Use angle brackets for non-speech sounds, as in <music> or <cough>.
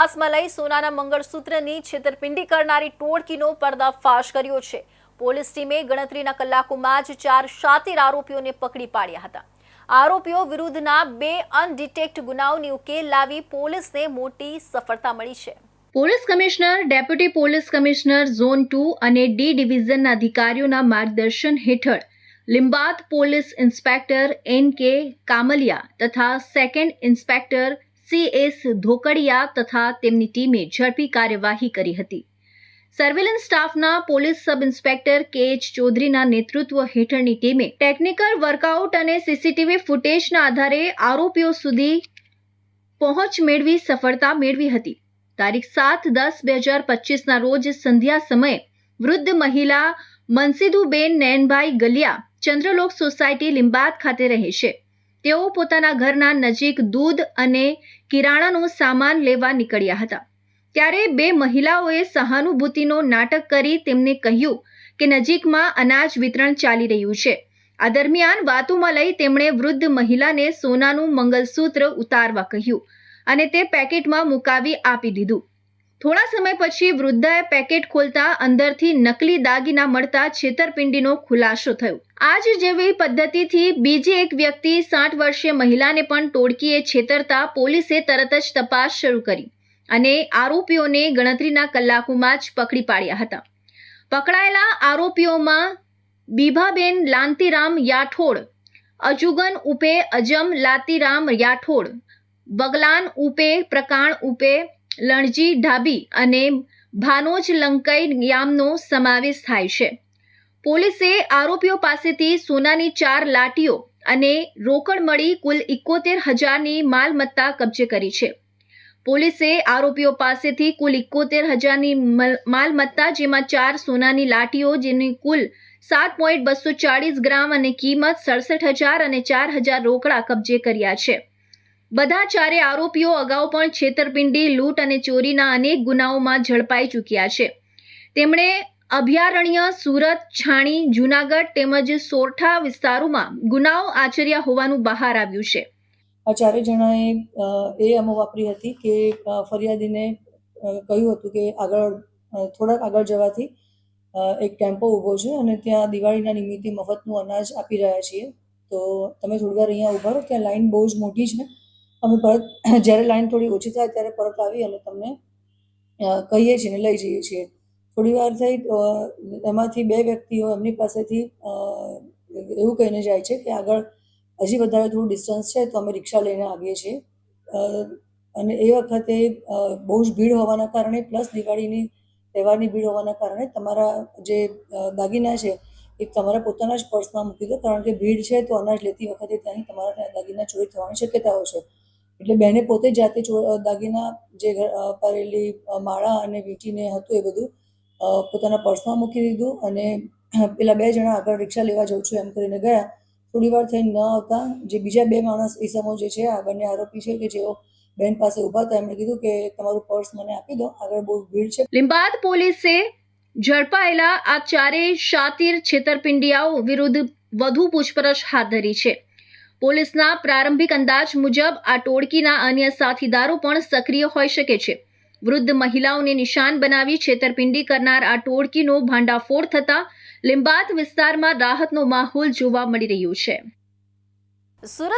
આસમાં લઈ સોનાના મંગળસૂત્રની છેતરપિંડી કરનારી ટોળકીનો પર્દાફાશ કર્યો છે. પોલીસ ટીમે ગણતરીના કલાકોમાં જ ચાર શાતીર આરોપીઓને પકડી પાડ્યા હતા. આરોપીઓ વિરુદ્ધના બે અનડિટેક્ટ ગુનાઓની ઉકેલ લાવી પોલીસને મોટી સફળતા મળી છે. Police commissioner, deputy police commissioner, zone two અને ડી ડિવિઝનના અધિકારીઓના માર્ગદર્શન હેઠળ Limbayat police inspector N K Kamaliya તથા second inspector C S Dhokadiya તથા તેમની ટીમે ઝડપી કાર્યવાહી કરી હતી. સર્વેલન્સ સ્ટાફના police sub inspector K H ચૌધરીના નેતૃત્વ હેઠળની ટીમે ટેકનિકલ વર્કઆઉટ અને સીસીટીવી ફૂટેજના આધારે આરોપીઓ સુધી પહોંચ મેળવી સફળતા મેળવી હતી. તારીખ સાત દસ બે હજાર પચીસના રોજ સંધ્યા સમયે વૃદ્ધ મહિલા મનસીદુબેન નયનભાઈ ગલિયા ચંદ્રલોક સોસાયટી લિંબાત ખાતે રહે છે. તેઓ પોતાના ઘરના નજીક દૂધ અને કિરાણાનો સામાન લેવા નીકળ્યા હતા. ત્યારે બે મહિલાઓએ સહાનુભૂતિનો નાટક કરી તેમને કહ્યું કે નજીકમાં અનાજ વિતરણ ચાલી રહ્યું છે. આ દરમિયાન વાતોમાં લઈ તેમણે વૃદ્ધ મહિલાને સોનાનું મંગલસૂત્ર ઉતારવા કહ્યું અને તે પેકેટમાં મુકાવી આપી દીધું. થોડા સમય પછી વૃદ્ધાએ પેકેટ ખોલતા અંદરથી નકલી દાગીના મળતા છેતરપિંડીનો ખુલાસો થયો. આજ જેવી પદ્ધતિથી બીજી એક વ્યક્તિ સાઠ વર્ષીય મહિલાને પણ ટોળકીએ છેતરતા પોલીસે તરત જ તપાસ શરૂ કરી અને આરોપીઓને ગણતરીના કલાકોમાં જ પકડી પાડ્યા હતા. પકડાયેલા આરોપીઓમાં બીભાબેન લાંતીરામ યાઠોડ, અજુગન ઉપે અજમ લાતીરામ યાઠોડ, બગલાન ઉપે પ્રકાણ ઉપે લણજી, ઢાબી અને ભાનોજ લંકઈ યામનો સમાવેશ થાય છે. પોલીસે આરોપીઓ પાસેથી સોનાની ચાર લાટીઓ અને રોકડ મળી કુલ ઇકોતેર હજારની માલમત્તા કબજે કરી છે. પોલીસે આરોપીઓ પાસેથી કુલ ઇકોતેર હજારની મલ- માલમત્તા જેમાં ચાર સોનાની લાટીઓ જેની કુલ સાત પોઈન્ટ બસો ચાળીસ ગ્રામ અને કિંમત સડસઠ હજાર અને ચાર હજાર રોકડા કબજે કર્યા છે. બધા ચારે આરોપીઓ અગાઉ પણ છેતરપિંડી, લૂંટ અને ચોરીના અનેક ગુનાઓમાં ઝડપાઈ ચૂક્યા છે. તેમણે અભયારણ્ય, સુરત, છાણી, જૂનાગઢ તેમજ સોરઠા વિસ્તારોમાં ગુનાઓ આચર્યા હોવાનું બહાર આવ્યું છે. આ ચારે જણાએ એ અમો વાપરી હતી કે ફરિયાદીને કહ્યું હતું કે આગળ થોડાક આગળ જવાથી એક ટેમ્પો ઊભો છે અને ત્યાં દિવાળીના નિમિત્તે મફતનું અનાજ આપી રહ્યા છીએ. તો તમે થોડી વાર અહીંયા ઊભા રહો, ત્યાં લાઈન બહુ જ મોટી છે. અમે પરત, <clears throat> જ્યારે લાઈન થોડી ઓછી થાય ત્યારે પરત આવી અને તમને કહીએ છીએ ને લઈ જઈએ છીએ. થોડી વાર થઈ એમાંથી બે વ્યક્તિઓ એમની પાસેથી એવું કહીને જાય છે કે આગળ હજી વધારે થોડું ડિસ્ટન્સ છે તો અમે રિક્ષા લઈને આવીએ છીએ. અને એ વખતે બહુ જ ભીડ હોવાના કારણે પ્લસ દિવાળીની તહેવારની ભીડ હોવાના કારણે તમારા જે દાગીના છે એ તમારા પોતાના જ પર્સમાં મૂકી દો. કારણ કે ભીડ છે તો અનાજ લેતી વખતે ત્યાંથી તમારા દાગીના ચોરી થવાની શક્યતાઓ છે. એટલે બેને પોતે જાતે દાગીના જે પહેરેલી માળા અને વીંટીને હતું એ બધું પોતાના પર્સમાં મૂકી દીધું અને પેલા બે જણા આગળ રિક્ષા લેવા જઉં છું એમ કરીને ગયા. થોડી વાર થઈને ન આવતા, જે બીજા બે માણસ ઈસમો જે છે આ બંને આરોપી છે કે જેઓ બેન પાસે ઊભા હતા, એમણે કીધું કે તમારું પર્સ મને આપી દો, આગળ બહુ ભીડ છે. લીંબાદ પોલીસે ઝડપાયેલા આ ચારેય શાતીર છેતરપિંડિયાઓ વિરુદ્ધ વધુ પૂછપરછ હાથ ધરી છે. પોલીસના પ્રારંભિક અંદાજ મુજબ આ ટોળકીના અન્ય સાથીદારો પણ સક્રિય હોઈ શકે છે. વૃદ્ધ મહિલાઓને નિશાન બનાવી છેતરપિંડી કરનાર આ ટોળકીનો ભાંડાફોડ થતા લિંબાત વિસ્તારમાં રાહતનો માહોલ જોવા મળી રહ્યો છે. સુરત